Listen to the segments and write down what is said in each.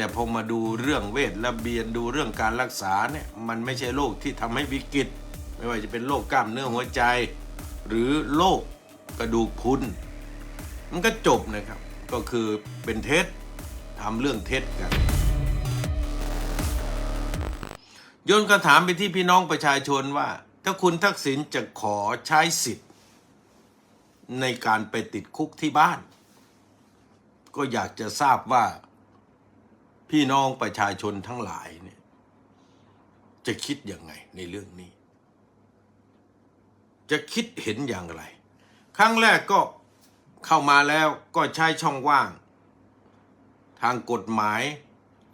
แต่พอมาดูเรื่องเวทระเบียนดูเรื่องการรักษาเนี่ยมันไม่ใช่โรคที่ทำให้วิกฤต ไม่ว่าจะเป็นโรคกล้ามเนื้อหัวใจ หรือโรคกระดูกพุนมันก็จบนะครับ ก็คือเป็นเท็จทำเรื่องเท็จกันโยนคำถามไปที่พี่น้องประชาชนว่า ถ้าคุณทักษิณจะขอใช้สิทธิ์ ในการไปติดคุกที่บ้าน ก็อยากจะทราบว่า พี่น้องประชาชนทั้งหลายเนี่ย จะคิดยังไงในเรื่องนี้ จะคิดเห็นอย่างไร ครั้งแรกก็เข้ามาแล้วก็ใช้ช่องว่าง ทางกฎหมาย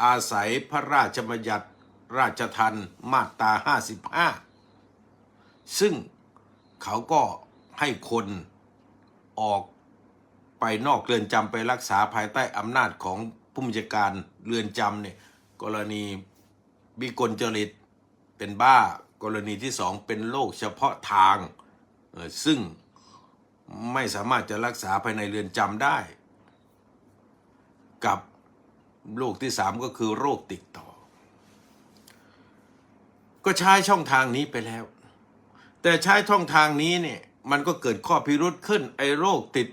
อาศัยพระราชบัญญัติราชทันมาตรา55 ซึ่งเขาก็ให้คนออกไปนอกเรือนจำไปรักษาภายใต้อำนาจของ ผู้บัญชาการเรือนจำเนี่ยกรณีวิกลจริตเป็นบ้ากรณีที่สองเป็นโรคเฉพาะทาง ซึ่งไม่สามารถจะรักษาภายในเรือนจำได้ กับโรคที่สามก็คือโรคติดต่อ ก็ใช้ช่องทางนี้ไปแล้ว แต่ใช้ช่องทางนี้เนี่ยมันก็เกิดข้อพิรุษขึ้นไอ้โรคติด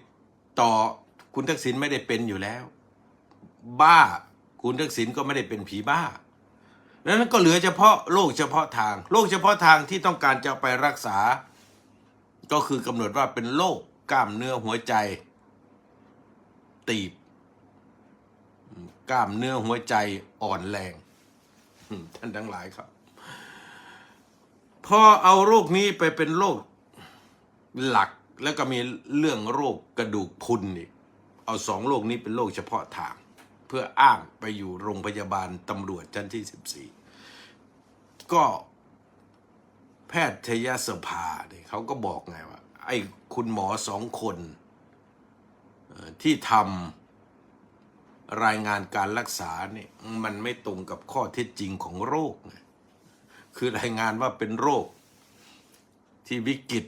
ต่อคุณทักษิณไม่ได้เป็นอยู่แล้ว บ้า คุณทักษิณก็ไม่ได้เป็นผีบ้าดังนั้นก็เหลือเฉพาะโรคเฉพาะทางโรคเฉพาะทางที่ต้องการจะไปรักษา ก็คือกำหนดว่าเป็นโรคกล้ามเนื้อหัวใจ ตีบ กล้ามเนื้อหัวใจอ่อนแรง ท่านทั้งหลายครับ พอเอาโรคนี้ไปเป็นโรคหลักแล้วก็มีเรื่องโรคกระดูกพุนอีกเอาสองโรคนี้เป็นโรคเฉพาะทาง เพื่ออ้างไปอยู่โรงพยาบาลตำรวจชั้นที่ 14 ก็แพทยสภาเนี่ยเขาก็บอกไงว่า ไอ้คุณหมอสองคนที่ทำรายงานการรักษาเนี่ยมันไม่ตรงกับข้อเท็จจริงของโรคคือรายงานว่าเป็นโรคที่วิกฤต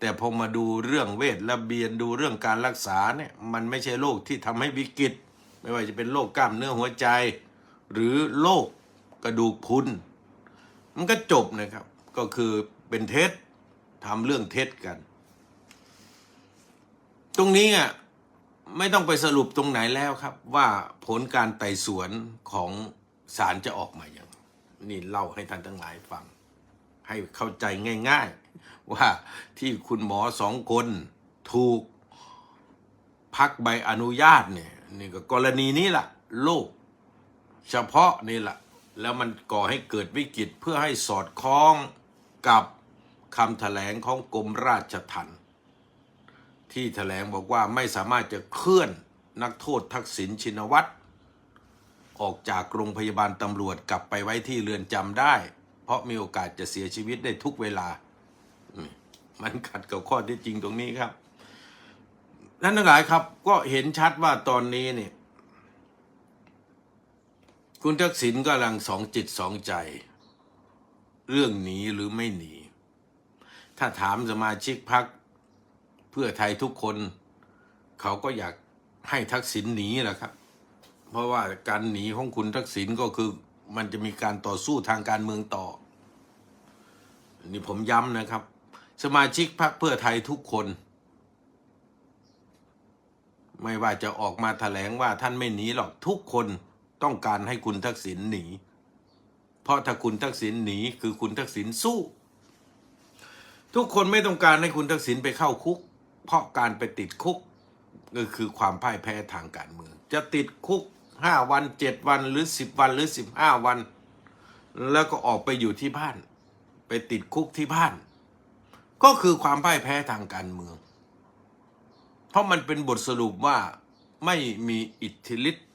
แต่พอมาดูเรื่องเวทระเบียนดูเรื่องการรักษาเนี่ยมันไม่ใช่โรคที่ทำให้วิกฤต ไม่ว่าจะเป็นโรคกล้ามเนื้อหัวใจ หรือโรคกระดูกพุนมันก็จบนะครับ ก็คือเป็นเท็จทำเรื่องเท็จกัน ตรงนี้อะไม่ต้องไปสรุปตรงไหนแล้วครับ ว่าผลการไต่สวนของศาลจะออกมาอย่างนี่เล่าให้ท่านทั้งหลายฟัง ให้เข้าใจง่าย ๆ ว่าที่คุณหมอสองคนถูกพักใบอนุญาตเนี่ย นี่ก็กรณีนี้แหละโรคเฉพาะนี่แหละแล้วมันก่อให้เกิดวิกฤตเพื่อให้สอดคล้องกับคำแถลงของกรมราชทัณฑ์ที่แถลงบอกว่าไม่สามารถจะเคลื่อนนักโทษทักษิณชินวัตรออกจากโรงพยาบาลตำรวจกลับไปไว้ที่เรือนจำได้ เพราะมีโอกาสจะเสียชีวิตได้ทุกเวลา มันขัดกับข้อที่จริงตรงนี้ครับ ท่านทั้งหลายครับ ก็เห็นชัดว่าตอนนี้เนี่ย คุณทักษิณกำลังสองจิตสองใจ เรื่องหนีหรือไม่หนี ถ้าถามสมาชิกพักเพื่อไทยทุกคน เขาก็อยากให้ทักษิณหนีแหละครับ เพราะว่าการหนีของคุณทักษิณก็คือมันจะมีการต่อสู้ทางการเมืองต่อ นี่ผมย้ำนะครับ สมาชิกพรรคเพื่อไทยทุกคน ไม่ว่าจะออกมาแถลงว่าท่านไม่หนีหรอกทุกคนต้องการให้คุณทักษิณหนี เพราะถ้าคุณทักษิณหนีคือคุณทักษิณสู้ ทุกคนไม่ต้องการให้คุณทักษิณไปเข้าคุก เพราะการไปติดคุกก็คือความพ่ายแพ้ทางการเมือง จะติดคุกห้าวันเจ็ดวันหรือสิบวันหรือสิบห้าวัน แล้วก็ออกไปอยู่ที่บ้าน ไปติดคุกที่บ้าน ก็คือความพ่ายแพ้ทางการเมือง เพราะมันเป็นบทสรุปว่าไม่มีอิทธิฤทธิ์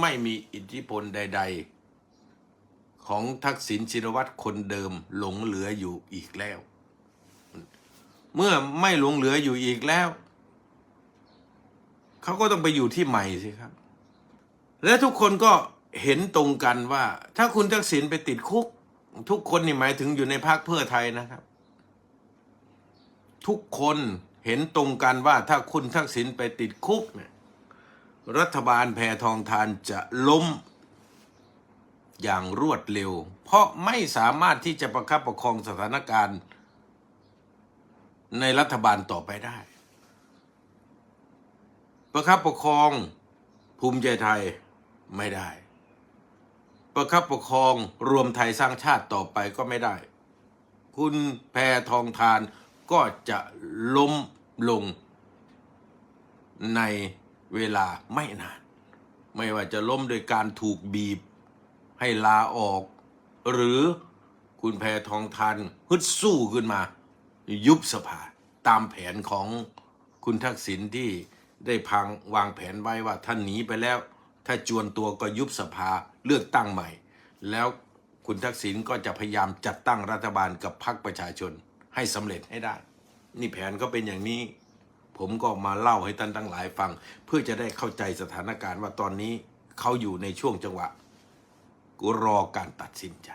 ไม่มีอิทธิพลใด ๆ ของทักษิณชินวัตรคนเดิมหลงเหลืออยู่อีกแล้ว เมื่อไม่หลงเหลืออยู่อีกแล้ว เขาก็ต้องไปอยู่ที่ใหม่สิครับ และทุกคนก็เห็นตรงกันว่า ถ้าคุณทักษิณไปติดคุก ทุกคนนี่หมายถึงอยู่ในพรรคเพื่อไทยนะครับ ทุกคน เห็นตรงกันว่าถ้าคุณทักษิณไปติดคุกเนี่ยรัฐบาลแพทองทานจะล้มอย่างรวดเร็ว เพราะไม่สามารถที่จะประคับประคองสถานการณ์ ในรัฐบาลต่อไปได้ ประคับประคองภูมิใจไทยไม่ได้ ประคับประคองรวมไทยสร้างชาติต่อไปก็ไม่ได้ คุณแพทองทาน ก็จะล้มลงในเวลาไม่นาน ไม่ว่าจะล้มโดยการถูกบีบให้ลาออก หรือคุณแพทองทานฮึดสู้ขึ้นมา ยุบสภาตามแผนของคุณทักษิณที่ได้พังวางแผนไว้ว่าท่านหนีไปแล้ว ถ้าจวนตัวก็ยุบสภาเลือกตั้งใหม่ แล้วคุณทักษิณก็จะพยายามจัดตั้งรัฐบาลกับพรรคประชาชน ให้สำเร็จให้ได้ นี่แผนก็เป็นอย่างนี้ ผมก็มาเล่าให้ท่านทั้งหลายฟัง เพื่อจะได้เข้าใจสถานการณ์ว่าตอนนี้เขาอยู่ในช่วงจังหวะรอการตัดสินใจ